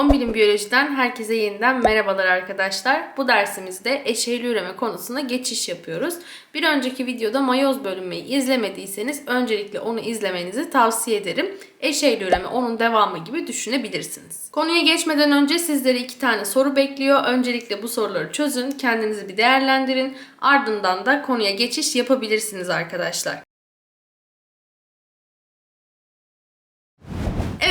10 bilim biyolojiden herkese yeniden merhabalar arkadaşlar. Bu dersimizde eşeyli üreme konusuna geçiş yapıyoruz. Bir önceki videoda mayoz bölünmeyi izlemediyseniz öncelikle onu izlemenizi tavsiye ederim. Eşeyli üreme onun devamı gibi düşünebilirsiniz. Konuya geçmeden önce sizlere iki tane soru bekliyor. Öncelikle bu soruları çözün, kendinizi bir değerlendirin. Ardından da konuya geçiş yapabilirsiniz arkadaşlar.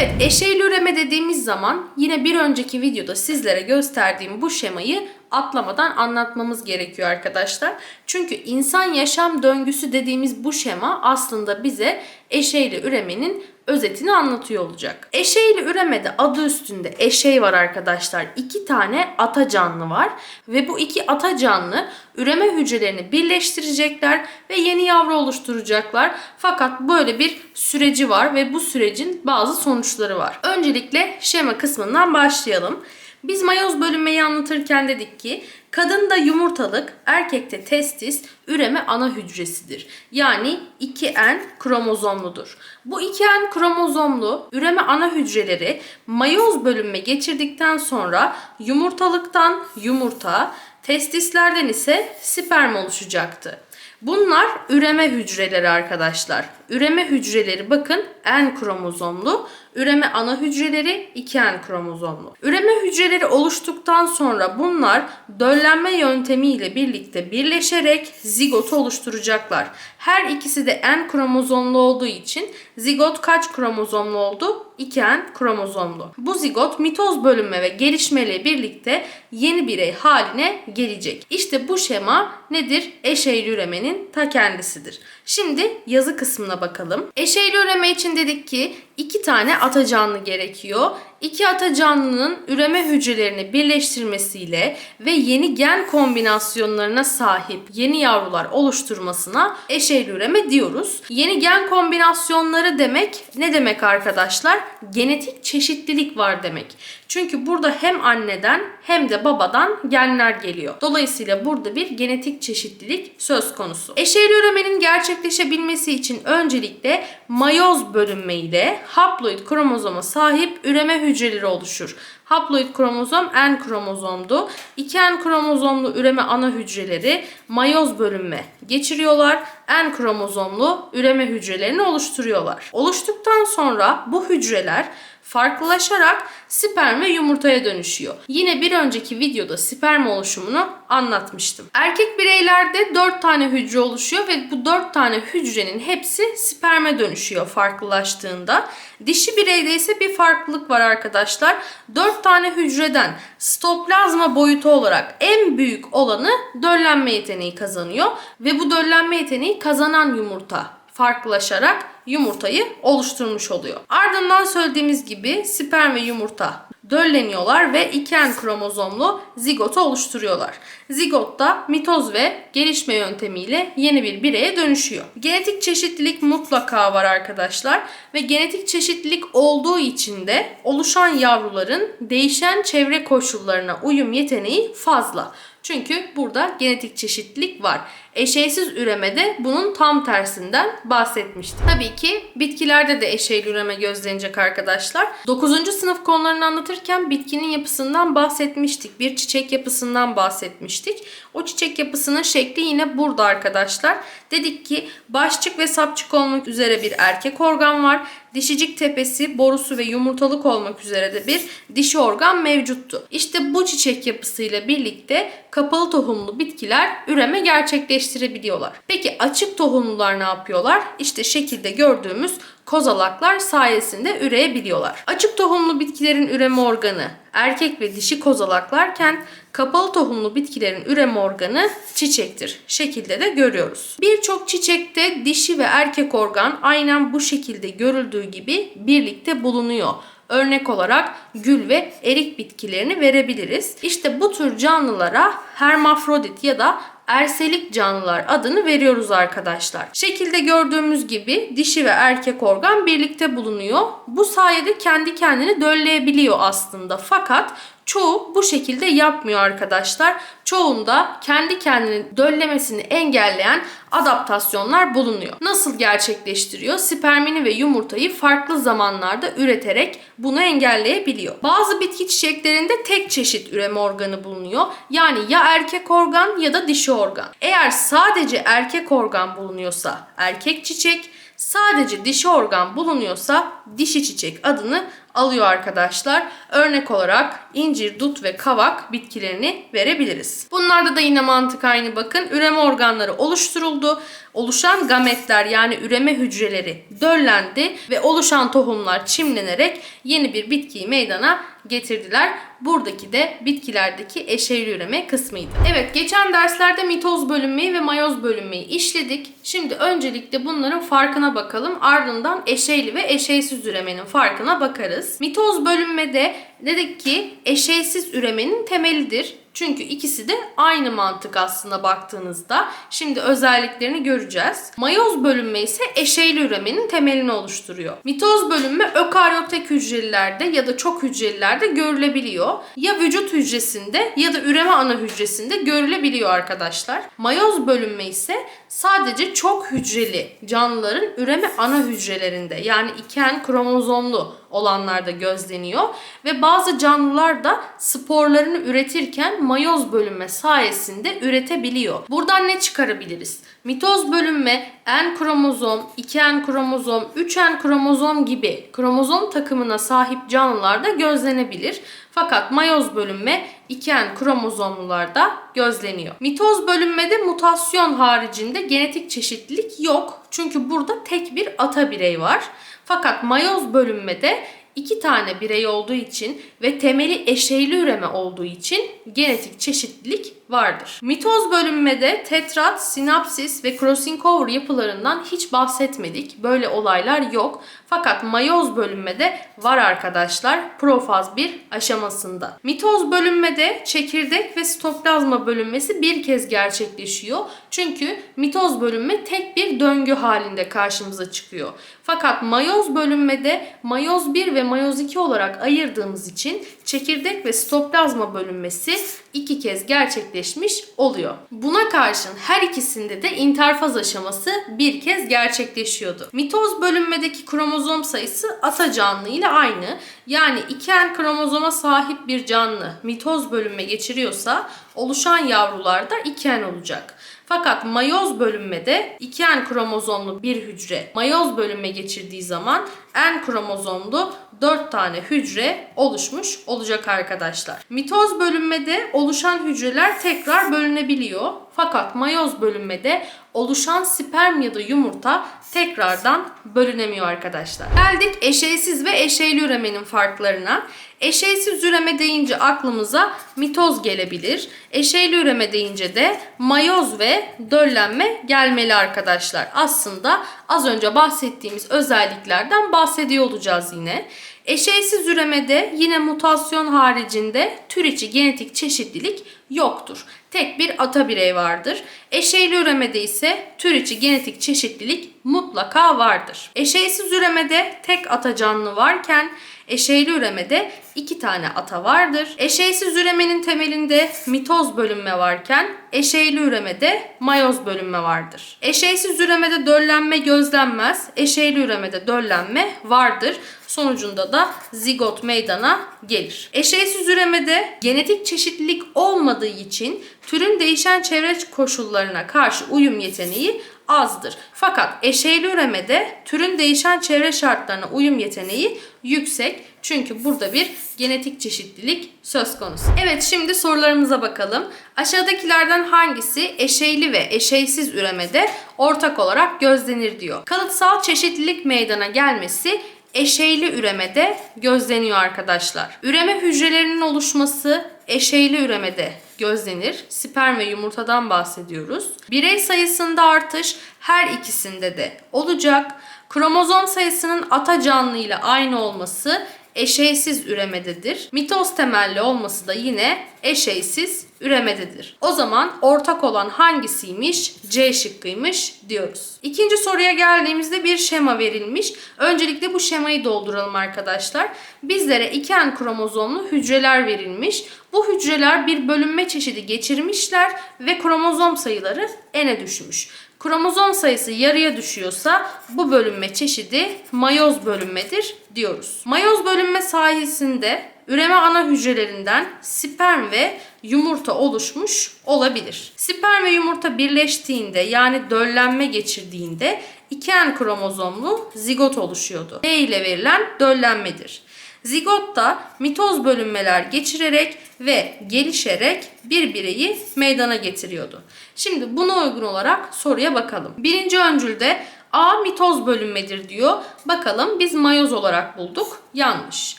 Evet, eşeğli üreme dediğimiz zaman yine bir önceki videoda sizlere gösterdiğim bu şemayı atlamadan anlatmamız gerekiyor arkadaşlar. Çünkü insan yaşam döngüsü dediğimiz bu şema aslında bize eşeğli üremenin özetini anlatıyor olacak. Eşeğli üremede adı üstünde eşeğ var arkadaşlar. İki tane ata canlı var ve bu iki ata canlı üreme hücrelerini birleştirecekler ve yeni yavru oluşturacaklar. Fakat böyle bir süreci var ve bu sürecin bazı sonuçları var. Öncelikle şema kısmından başlayalım. Biz mayoz bölünmeyi anlatırken dedik ki kadında yumurtalık, erkekte testis, üreme ana hücresidir. Yani 2N kromozomludur. Bu 2N kromozomlu üreme ana hücreleri mayoz bölünme geçirdikten sonra yumurtalıktan yumurta, testislerden ise sperm oluşacaktı. Bunlar üreme hücreleri arkadaşlar. Üreme hücreleri bakın N kromozomlu, üreme ana hücreleri 2N kromozomlu. Üreme hücreleri oluştuktan sonra bunlar döllenme yöntemiyle birlikte birleşerek zigotu oluşturacaklar. Her ikisi de N kromozomlu olduğu için zigot kaç kromozomlu oldu? 2N kromozomlu. Bu zigot mitoz bölünme ve gelişmeyle birlikte yeni birey haline gelecek. İşte bu şema nedir? Eşeğli üremenin ta kendisidir. Şimdi yazı kısmına bakalım. Eşeğli üreme için dedik ki iki tane ata canlı gerekiyor. İki ata canlının üreme hücrelerini birleştirmesiyle ve yeni gen kombinasyonlarına sahip yeni yavrular oluşturmasına eşeğli üreme diyoruz. Yeni gen kombinasyonları demek ne demek arkadaşlar? Genetik çeşitlilik var demek. Çünkü burada hem anneden hem de babadan genler geliyor. Dolayısıyla burada bir genetik çeşitlilik söz konusu. Eşeğli üremenin gerçekleşebilmesi için öncelikle mayoz bölünme ile haploid kromozoma sahip üreme hücreleri oluşur. Haploid kromozom N kromozomdu. 2N kromozomlu üreme ana hücreleri mayoz bölünme geçiriyorlar. N kromozomlu üreme hücrelerini oluşturuyorlar. Oluştuktan sonra bu hücreler farklılaşarak sperm ve yumurtaya dönüşüyor. Yine bir önceki videoda sperm oluşumunu anlatmıştım. Erkek bireylerde 4 tane hücre oluşuyor ve bu 4 tane hücrenin hepsi sperme dönüşüyor farklılaştığında. Dişi bireyde ise bir farklılık var arkadaşlar. 4 tane hücreden stoplazma boyutu olarak en büyük olanı döllenme yeteneği kazanıyor ve bu döllenme yeteneği kazanan yumurta farklılaşarak yumurtayı oluşturmuş oluyor. Ardından söylediğimiz gibi sperm ve yumurta dölleniyorlar ve 2N kromozomlu zigotu oluşturuyorlar. Zigot da mitoz ve gelişme yöntemiyle yeni bir bireye dönüşüyor. Genetik çeşitlilik mutlaka var arkadaşlar ve genetik çeşitlilik olduğu için de oluşan yavruların değişen çevre koşullarına uyum yeteneği fazla. Çünkü burada genetik çeşitlilik var. Eşeysiz üremede bunun tam tersinden bahsetmiştim. Tabii ki bitkilerde de eşeyli üreme gözlenecek arkadaşlar. 9. sınıf konularını anlatırken bitkinin yapısından bahsetmiştik. Bir çiçek yapısından bahsetmiştik. O çiçek yapısının şekli yine burada arkadaşlar. Dedik ki başçık ve sapçık olmak üzere bir erkek organ var. Dişicik tepesi, borusu ve yumurtalık olmak üzere de bir dişi organ mevcuttu. İşte bu çiçek yapısıyla birlikte kapalı tohumlu bitkiler üreme gerçekleştirebiliyorlar. Peki açık tohumlular ne yapıyorlar? İşte şekilde gördüğümüz kozalaklar sayesinde üreyebiliyorlar. Açık tohumlu bitkilerin üreme organı erkek ve dişi kozalaklarken kapalı tohumlu bitkilerin üreme organı çiçektir. Şekilde de görüyoruz. Birçok çiçekte dişi ve erkek organ aynen bu şekilde görüldüğü gibi birlikte bulunuyor. Örnek olarak gül ve erik bitkilerini verebiliriz. İşte bu tür canlılara hermafrodit ya da erselik canlılar adını veriyoruz arkadaşlar. Şekilde gördüğümüz gibi dişi ve erkek organ birlikte bulunuyor. Bu sayede kendi kendini dölleyebiliyor aslında. Fakat çoğu bu şekilde yapmıyor arkadaşlar. Çoğunda kendi kendini döllemesini engelleyen adaptasyonlar bulunuyor. Nasıl gerçekleştiriyor? Spermini ve yumurtayı farklı zamanlarda üreterek bunu engelleyebiliyor. Bazı bitki çiçeklerinde tek çeşit üreme organı bulunuyor. Yani ya erkek organ ya da dişi organ. Eğer sadece erkek organ bulunuyorsa erkek çiçek, sadece dişi organ bulunuyorsa dişi çiçek adını alıyor arkadaşlar. Örnek olarak incir, dut ve kavak bitkilerini verebiliriz. Bunlarda da yine mantık aynı bakın. Üreme organları oluşturuldu. Oluşan gametler yani üreme hücreleri döllendi ve oluşan tohumlar çimlenerek yeni bir bitkiyi meydana getirdiler. Buradaki de bitkilerdeki eşeyli üreme kısmıydı. Evet geçen derslerde mitoz bölünmeyi ve mayoz bölünmeyi işledik. Şimdi öncelikle bunların farkına bakalım. Ardından eşeyli ve eşeysiz üremenin farkına bakarız. Mitoz bölünmede dedik ki eşeysiz üremenin temelidir. Çünkü ikisi de aynı mantık aslında baktığınızda. Şimdi özelliklerini göreceğiz. Mayoz bölünme ise eşeyli üremenin temelini oluşturuyor. Mitoz bölünme ökaryotek hücrelerde ya da çok hücrelerde görülebiliyor. Ya vücut hücresinde ya da üreme ana hücresinde görülebiliyor arkadaşlar. Mayoz bölünme ise sadece çok hücreli canlıların üreme ana hücrelerinde yani iken kromozomlu olanlarda gözleniyor ve bazı canlılar da sporlarını üretirken mayoz bölünme sayesinde üretebiliyor. Buradan ne çıkarabiliriz? Mitoz bölünme N kromozom, 2N kromozom, 3N kromozom gibi kromozom takımına sahip canlılarda gözlenebilir. Fakat mayoz bölünme 2N kromozomlularda gözleniyor. Mitoz bölünmede mutasyon haricinde genetik çeşitlilik yok. Çünkü burada tek bir ata birey var. Fakat mayoz bölünmede iki tane birey olduğu için ve temeli eşeyli üreme olduğu için genetik çeşitlilik vardır. Mitoz bölünmede tetrat, sinapsis ve crossing over yapılarından hiç bahsetmedik. Böyle olaylar yok. Fakat mayoz bölünmede var arkadaşlar profaz bir aşamasında. Mitoz bölünmede çekirdek ve sitoplazma bölünmesi bir kez gerçekleşiyor. Çünkü mitoz bölünme tek bir döngü halinde karşımıza çıkıyor. Fakat mayoz bölünmede mayoz 1 ve mayoz 2 olarak ayırdığımız için çekirdek ve sitoplazma bölünmesi iki kez gerçekleşmiş oluyor. Buna karşın her ikisinde de interfaz aşaması bir kez gerçekleşiyordu. Mitoz bölünmedeki kromozom sayısı ata canlı ile aynı. Yani 2N kromozoma sahip bir canlı mitoz bölünme geçiriyorsa oluşan yavrularda 2N olacak. Fakat mayoz bölünmede 2N kromozomlu bir hücre mayoz bölünme geçirdiği zaman N kromozomlu 4 tane hücre oluşmuş olacak arkadaşlar. Mitoz bölünmede oluşan hücreler tekrar bölünebiliyor. Fakat mayoz bölünmede oluşan sperm ya da yumurta tekrardan bölünemiyor arkadaşlar. Geldik eşeysiz ve eşeyli üremenin farklarına. Eşeysiz üreme deyince aklımıza mitoz gelebilir. Eşeyli üreme deyince de mayoz ve döllenme gelmeli arkadaşlar. Aslında az önce bahsettiğimiz özelliklerden bahsediyor olacağız yine. Eşeysiz üremede yine mutasyon haricinde tür içi genetik çeşitlilik yoktur. Tek bir ata birey vardır. Eşeyli üremede ise tür içi genetik çeşitlilik mutlaka vardır. Eşeysiz üremede tek ata canlı varken eşeyli üremede iki tane ata vardır. Eşeysiz üremenin temelinde mitoz bölünme varken eşeyli üremede mayoz bölünme vardır. Eşeysiz üremede döllenme gözlenmez. Eşeyli üremede döllenme vardır. Sonucunda da zigot meydana gelir. Eşeysiz üremede genetik çeşitlilik olmadığı için türün değişen çevre koşullarına karşı uyum yeteneği azdır. Fakat eşeyli üremede türün değişen çevre şartlarına uyum yeteneği yüksek. Çünkü burada bir genetik çeşitlilik söz konusu. Evet şimdi sorularımıza bakalım. Aşağıdakilerden hangisi eşeyli ve eşeysiz üremede ortak olarak gözlenir diyor. Kalıtsal çeşitlilik meydana gelmesi eşeyli üremede gözleniyor arkadaşlar. Üreme hücrelerinin oluşması eşeyli üremede gözlenir. Sperm ve yumurtadan bahsediyoruz. Birey sayısında artış her ikisinde de olacak. Kromozom sayısının ata canlı ile aynı olması eşeysiz üremededir. Mitoz temelli olması da yine eşeysiz üremededir. O zaman ortak olan hangisiymiş? C şıkkıymış diyoruz. İkinci soruya geldiğimizde bir şema verilmiş. Öncelikle bu şemayı dolduralım arkadaşlar. Bizlere 2N kromozomlu hücreler verilmiş. Bu hücreler bir bölünme çeşidi geçirmişler ve kromozom sayıları n'e düşmüş. Kromozom sayısı yarıya düşüyorsa bu bölünme çeşidi mayoz bölünmedir diyoruz. Mayoz bölünme sayesinde üreme ana hücrelerinden sperm ve yumurta oluşmuş olabilir. Sperm ve yumurta birleştiğinde yani döllenme geçirdiğinde 2N kromozomlu zigot oluşuyordu. Ne ile verilen döllenmedir. Zigotta mitoz bölünmeler geçirerek ve gelişerek bir bireyi meydana getiriyordu. Şimdi buna uygun olarak soruya bakalım. Birinci öncülde A mitoz bölünmedir diyor. Bakalım biz mayoz olarak bulduk. Yanlış.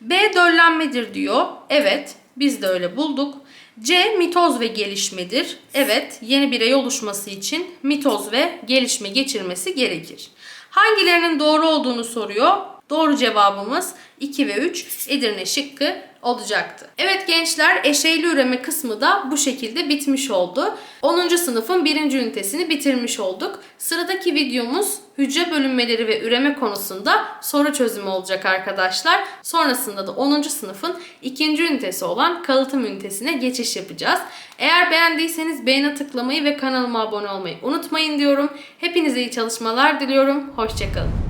B döllenmedir diyor. Evet biz de öyle bulduk. C mitoz ve gelişmedir. Evet yeni birey oluşması için mitoz ve gelişme geçirmesi gerekir. Hangilerinin doğru olduğunu soruyor. Doğru cevabımız 2 ve 3 Edirne şıkkı olacaktı. Evet gençler eşeyli üreme kısmı da bu şekilde bitmiş oldu. 10. sınıfın 1. ünitesini bitirmiş olduk. Sıradaki videomuz hücre bölünmeleri ve üreme konusunda soru çözümü olacak arkadaşlar. Sonrasında da 10. sınıfın 2. ünitesi olan kalıtım ünitesine geçiş yapacağız. Eğer beğendiyseniz beğene tıklamayı ve kanalıma abone olmayı unutmayın diyorum. Hepinize iyi çalışmalar diliyorum. Hoşçakalın.